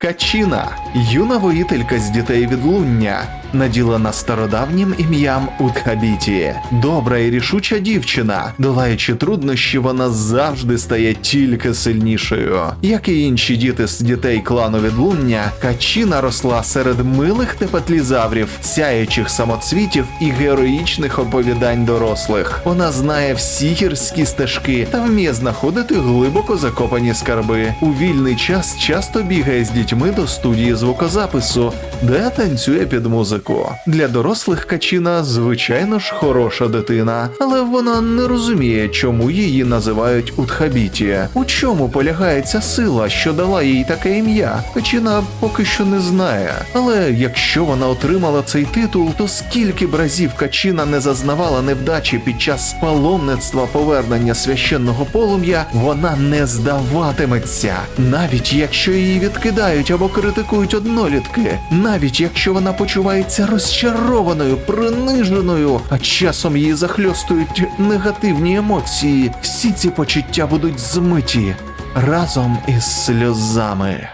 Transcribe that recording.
Качина, юна воїтелька з дітей відлуння, наділена стародавнім ім'ям Утхабіті. Добра і рішуча дівчина, долаючи труднощі, вона завжди стає тільки сильнішою. Як і інші діти з дітей клану відлуння, Качина росла серед милих тепетлізаврів, сяючих самоцвітів і героїчних оповідань дорослих. Вона знає всі гірські стежки та вміє знаходити глибоко закопані скарби. У вільний час часто бігає з дітьми до студії звукозапису, де танцює під музику. Для дорослих Качина, звичайно ж, хороша дитина, але вона не розуміє, чому її називають Утхабіті. У чому полягає ця сила, що дала їй таке ім'я? Качина поки що не знає. Але якщо вона отримала цей титул, то скільки б разів Качина не зазнавала невдачі під час паломництва повернення священного полум'я, вона не здаватиметься, навіть якщо її відкидають або критикують однолітки, навіть якщо вона почувається розчарованою, приниженою, а часом її захльостують негативні емоції, всі ці почуття будуть змиті разом із сльозами.